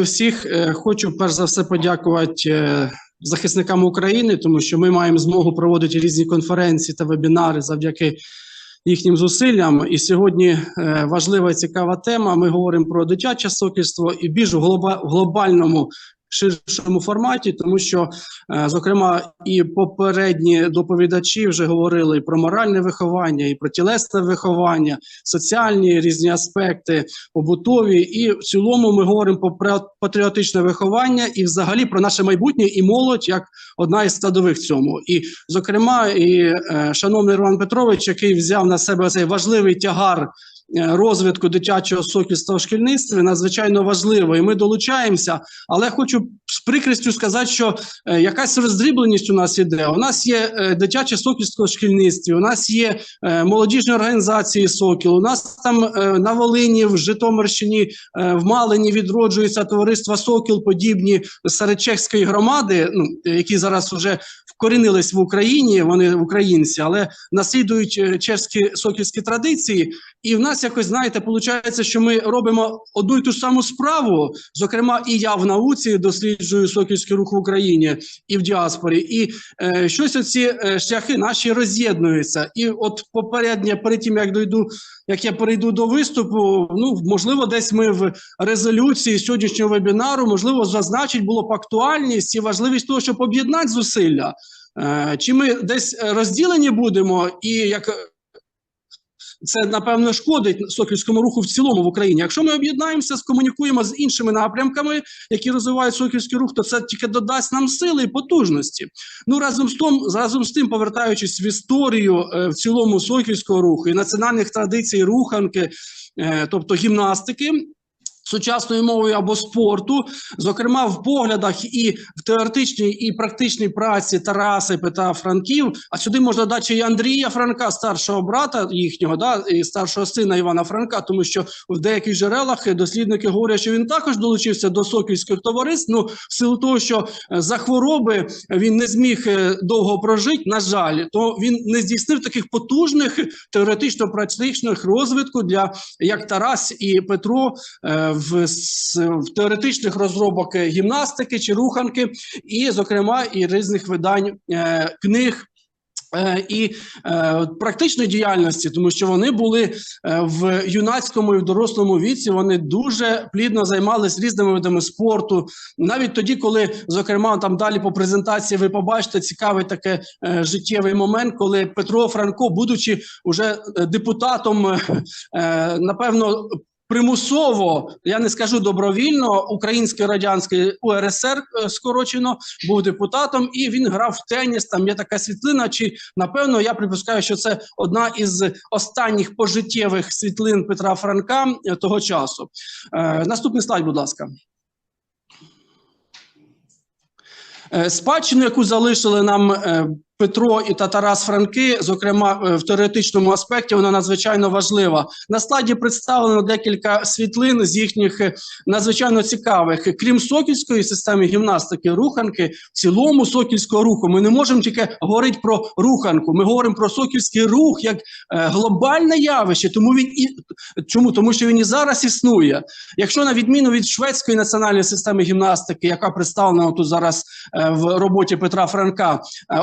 всіх. Е, Хочу перш за все подякувати е, захисникам України, тому що ми маємо змогу проводити різні конференції та вебінари завдяки їхнім зусиллям. І сьогодні е, важлива і цікава тема. Ми говоримо про дитяче сокільство і більш в глоба- в глобальному. Ширшому форматі, тому що, е, зокрема, і попередні доповідачі вже говорили про моральне виховання, і про тілесне виховання, соціальні різні аспекти, побутові, і в цілому ми говоримо про патріотичне виховання і взагалі про наше майбутнє і молодь як одна із складових в цьому. І, зокрема, і е, шановний Роман Петрович, який взяв на себе цей важливий тягар. Е, Розвитку дитячого сокільства в шкільництві надзвичайно важливо, і ми долучаємося. Але хочу з прикрістю сказати, що е, якась роздрібленість у нас іде. У нас є е, дитяче сокільство в шкільництві, у нас є молодіжні організації Сокіл. У нас там на Волині, в Житомирщині, в Малині відроджується товариство Сокіл, подібні серед чеської громади, ну які зараз вже вкорінились в Україні. Вони українці, але наслідують чеські сокільські традиції. І в нас якось знаєте, виходить, що ми робимо одну і ту ж саму справу. Зокрема, і я в науці досліджую сокільський рух в Україні і в діаспорі. І е, щось оці е, шляхи наші роз'єднуються. І от попереднє, перед тим як дойду, як я перейду до виступу, ну можливо, десь ми в резолюції сьогоднішнього вебінару, можливо, зазначить було б актуальність і важливість того, щоб об'єднати зусилля. Е, чи ми десь е, розділені будемо, і як це напевно шкодить сокільському руху в цілому в Україні. Якщо ми об'єднаємося, скомунікуємо з іншими напрямками, які розвивають сокільський рух, то це тільки додасть нам сили і потужності. Ну разом з тим, разом з тим, повертаючись в історію е, в цілому сокільського руху і національних традицій руханки, е, тобто гімнастики. Сучасною мовою або спорту, зокрема в поглядах і в теоретичній і практичній праці Тараса і Петра Франків. А сюди можна дати і Андрія Франка, старшого брата їхнього, да і старшого сина Івана Франка, тому що в деяких джерелах дослідники говорять, що він також долучився до сокільських товариств. Ну, в силу того, що е, за хвороби він не зміг е, довго прожити, на жаль, то він не здійснив таких потужних теоретично-практичних розвитку для як Тарас і Петро. В, в теоретичних розробок е, гімнастики чи руханки, і, зокрема, і різних видань е, книг. е, І е, практичної діяльності, тому що вони були в юнацькому і в дорослому віці. Вони дуже плідно займалися різними видами спорту. Навіть тоді, коли, зокрема, там далі по презентації ви побачите цікавий таке е, життєвий момент, коли Петро Франко, будучи уже депутатом, е, напевно, примусово, я не скажу добровільно, української радянської УРСР е, скорочено був депутатом, і він грав в теніс. Там є така світлина. Чи напевно я припускаю, що це одна із останніх пожиттєвих світлин Петра Франка е, того часу. Е, наступний слайд, будь ласка. Спадщину, яку залишили нам Петро і та Тарас Франки, зокрема е, в теоретичному аспекті, вона надзвичайно важлива. На слайді представлено декілька світлин з їхніх е, надзвичайно цікавих. Крім сокільської системи гімнастики, руханки, в цілому сокільського руху. Ми не можемо тільки говорити про руханку. Ми говоримо про сокільський рух як е, глобальне явище. Тому він і чому? Тому що він і зараз існує. Якщо на відміну від шведської національної системи гімнастики, яка представлена тут зараз в роботі Петра Франка, е,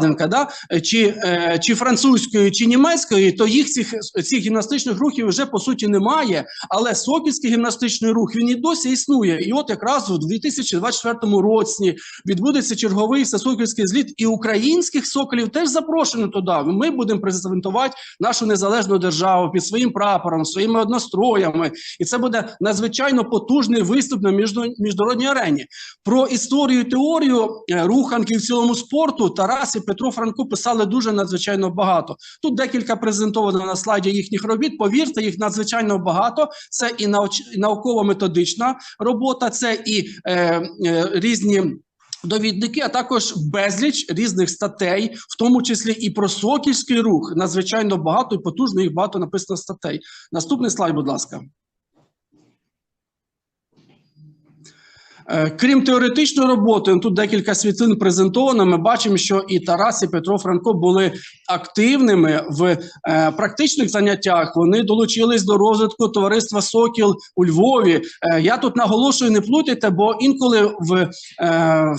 обкладинка, да? е, чи, е, чи французької, чи німецької, то їх цих, цих гімнастичних рухів вже по суті немає. Але сокільський гімнастичний рух він і досі існує. І от якраз у 2024 році відбудеться черговий всесокільський зліт, і українських соколів теж запрошено туди. Ми будемо презентувати нашу незалежну державу під своїм прапором, своїми одностроями, і це буде надзвичайно потужний виступ на міжнародній арені. Про історію і теорію е, руханки в цілому спорту Тарас і Петро Франко писали дуже надзвичайно багато. Тут декілька презентовано на слайді їхніх робіт. Повірте, їх надзвичайно багато. Це і науково-методична робота, це і е, е, різні. Довідники, а також безліч різних статей, в тому числі і про сокільський рух. Надзвичайно багато і потужно їх багато написано статей. Наступний слайд, будь ласка. Крім теоретичної роботи, тут декілька світлин презентовано. Ми бачимо, що і Тарас, і Петро Франко були активними в е, практичних заняттях. Вони долучились до розвитку товариства Сокіл у Львові. Е, я тут наголошую, не плутайте, бо інколи в, е,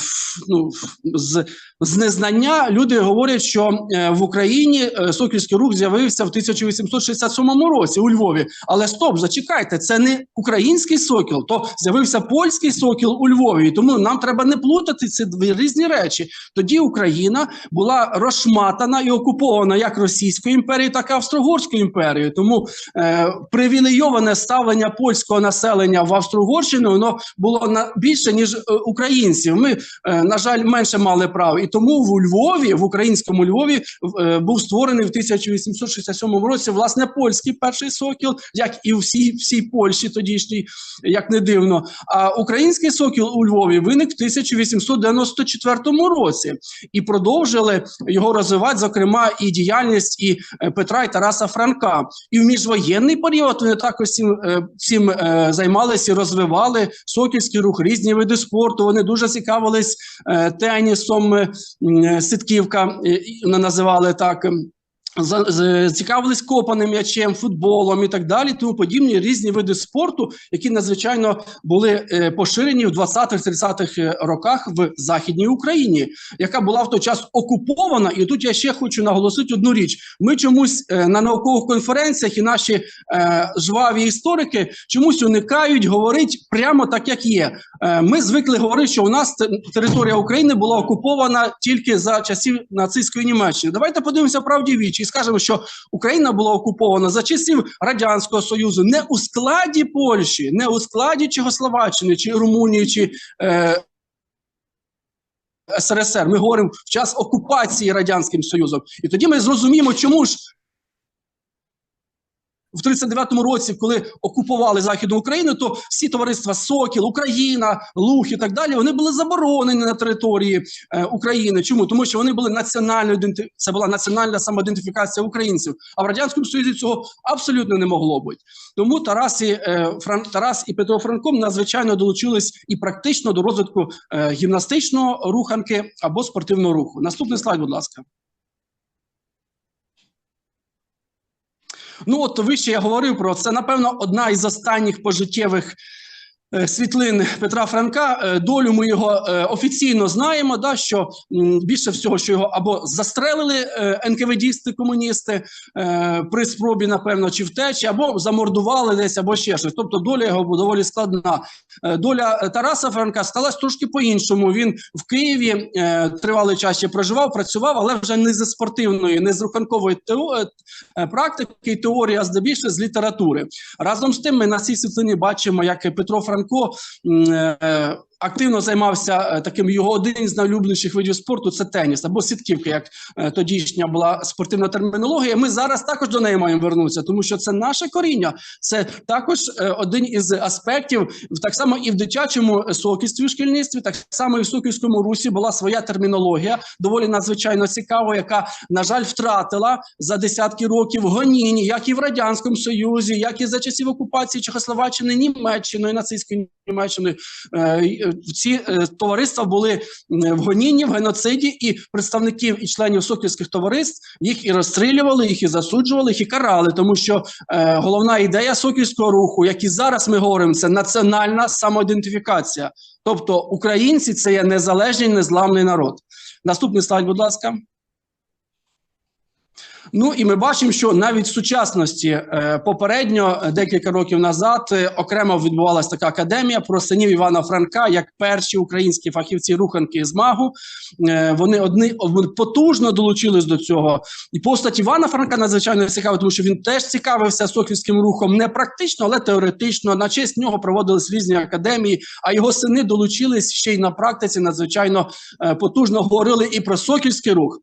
ну, з, з незнання люди говорять, що е, в Україні е, Сокільський рух з'явився в 1867 році у Львові. Але стоп, зачекайте, це не український сокіл, то з'явився польський сокіл у Львові. Тому нам треба не плутати ці дві різні речі. Тоді Україна була розшматана і окупована як Російською імперією, так і Австро-Угорською імперією. Тому е, привілейоване ставлення польського населення в Австро-Угорщину воно було на більше ніж е, українців. Ми, е, на жаль, менше мали прав. І тому в Львові, в українському Львові, е, був створений в 1867 році власне польський перший сокіл, як і у всій, Польщі тодішній, як не дивно. А український сокіл у Львові виник в 1894 році і продовжили його розвивати, зокрема, і діяльність і е, Петра і Тараса Франка. І в міжвоєнний період вони також цим, е, цим е, займалися і розвивали сокільський рух, різні види спорту. Вони дуже цікавились тенісом, ситківка е, називали так. Ем, за- з- цікавились копаним м'ячем, футболом і так далі, тому подібні різні види спорту, які надзвичайно були е, поширені в 20-30-х е, роках в Західній Україні, яка була в той час окупована. І тут я ще хочу наголосити одну річ: ми чомусь е, на наукових конференціях і наші жваві історики чомусь уникають говорити прямо так, як є. Ми звикли говорити, що у нас територія України була окупована тільки за часів нацистської Німеччини. Давайте подивимося правді в і скажемо, що Україна була окупована за часів Радянського Союзу не у складі Польщі, не у складі Чехословаччини чи Румунії чи. Е, СРСР, ми говоримо в час окупації Радянським Союзом. І тоді ми зрозуміємо, чому ж в 39-му році, коли окупували Західну Україну, то всі товариства Сокіл, Україна, Луг і так далі, вони були заборонені на території е, України. Чому? Тому що вони були національною це була національна самоідентифікація українців. А в радянському союзі цього абсолютно не могло бути. Тому Тарас і, е, Фран... Тарас і Петро Франком надзвичайно долучились і практично до розвитку е, гімнастичного руханки або спортивного руху. Наступний слайд, будь ласка. Ну, от вище я говорив про це. Напевно, одна із останніх пожиттєвих світлин Петра Франка. Е, Долю ми його е, офіційно знаємо. Да, що більше всього, що його або застрелили е, НКВДісти, комуністи е, при спробі, напевно, чи втечі, або замордували десь, або ще щось. Тобто доля його доволі складна. Е, Доля е, Тараса Франка сталася трошки по-іншому. Він в Києві е, тривалий час ще проживав, працював, але вже не зі спортивної, не з руханкової е, практики і теорії, а здебільше з літератури. Разом з тим, ми на цій світлині бачимо, як Петро Франко активно займався е, таким його один із найулюбленіших видів спорту це теніс або сітківка, як е, тодішня була спортивна термінологія. Ми зараз також до неї маємо вернутися, тому що це наше коріння. Це також е, один із аспектів, так само і в дитячому сокільстві, шкільництві, так само і в сокільському русі була своя термінологія, доволі надзвичайно цікава, яка, на жаль, втратила за десятки років гонінь, як і в радянському союзі, як і за часів окупації Чехословаччини, Німеччиною, нацистською Німеччиною. Е, е, Ці е, товариства були в гонінні, в геноциді, і представників і членів сокільських товариств їх і розстрілювали, їх і засуджували, їх і карали, тому що е, головна ідея сокільського руху, як і зараз ми говоримо, це національна самоідентифікація. Тобто українці це є незалежний, незламний народ. Наступний слайд, будь ласка. Ну і ми бачимо, що навіть в сучасності е, попередньо е, декілька років назад е, окремо відбувалася така академія про синів Івана Франка як перші українські фахівці руханки з магу. Вони одні потужно долучились до цього. І постать Івана Франка надзвичайно цікава, тому що він теж цікавився сокільським рухом не практично, але теоретично. На честь нього проводились різні академії. А його сини долучились ще й на практиці. Надзвичайно потужно говорили і про сокільський рух.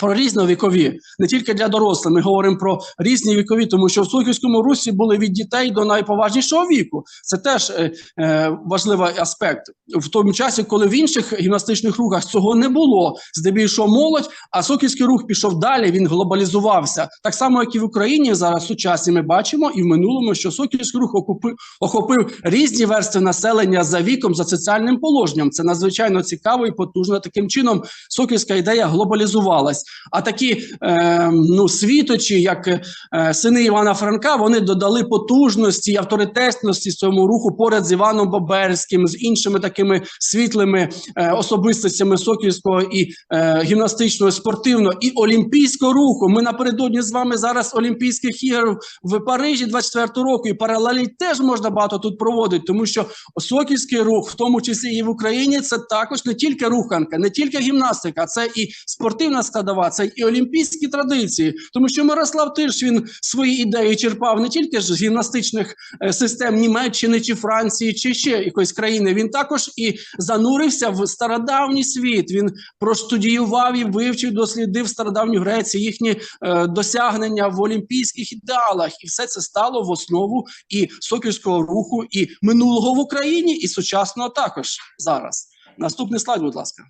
Про різновікові, не тільки для дорослих. Ми говоримо про різні вікові, тому що в Сухівському русі були від дітей до найповажнішого віку. Це теж е, е, важливий аспект. В тому часі, коли в інших гімнастичних рухах цього не було, здебільшого молодь, а Сокільський рух пішов далі, він глобалізувався. Так само, як і в Україні зараз сучасні ми бачимо, і в минулому, що Сокільський рух охопив, охопив різні верстви населення за віком, за соціальним положенням. Це надзвичайно цікаво і потужно. Таким чином, сокільська ідея глобалізувалась. А такі е, ну, світочі, як е, сини Івана Франка, вони додали потужності і авторитетності цьому руху поряд з Іваном Боберським, з іншими такими світлими е, особистостями сокільського і е, гімнастичного, спортивного і олімпійського руху. Ми напередодні з вами зараз Олімпійських ігор в Парижі 24 року, і паралелі теж можна багато тут проводити, тому що сокільський рух, в тому числі і в Україні, це також не тільки руханка, не тільки гімнастика, це і спортивна складова, це і олімпійські традиції. Тому що Мирослав Тирш він свої ідеї черпав не тільки ж з гімнастичних е, систем Німеччини чи Франції, чи ще якоїсь країни. Він також і занурився в стародавній світ. Він простудіював і вивчив, дослідив стародавню Грецію, їхні е, досягнення в олімпійських ідеалах, і все це стало в основу і сокільського руху, і минулого в Україні, і сучасного також зараз. Наступний слайд, будь ласка.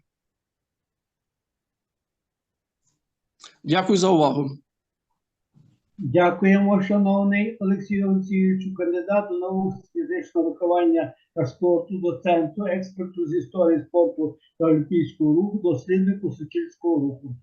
Дякую за увагу. Дякуємо, шановний Олексію Олексійовичу, кандидату наук з фізичного виховання та спорту, доценту, експерту з історії спорту та олімпійського руху, досліднику Сокільського руху.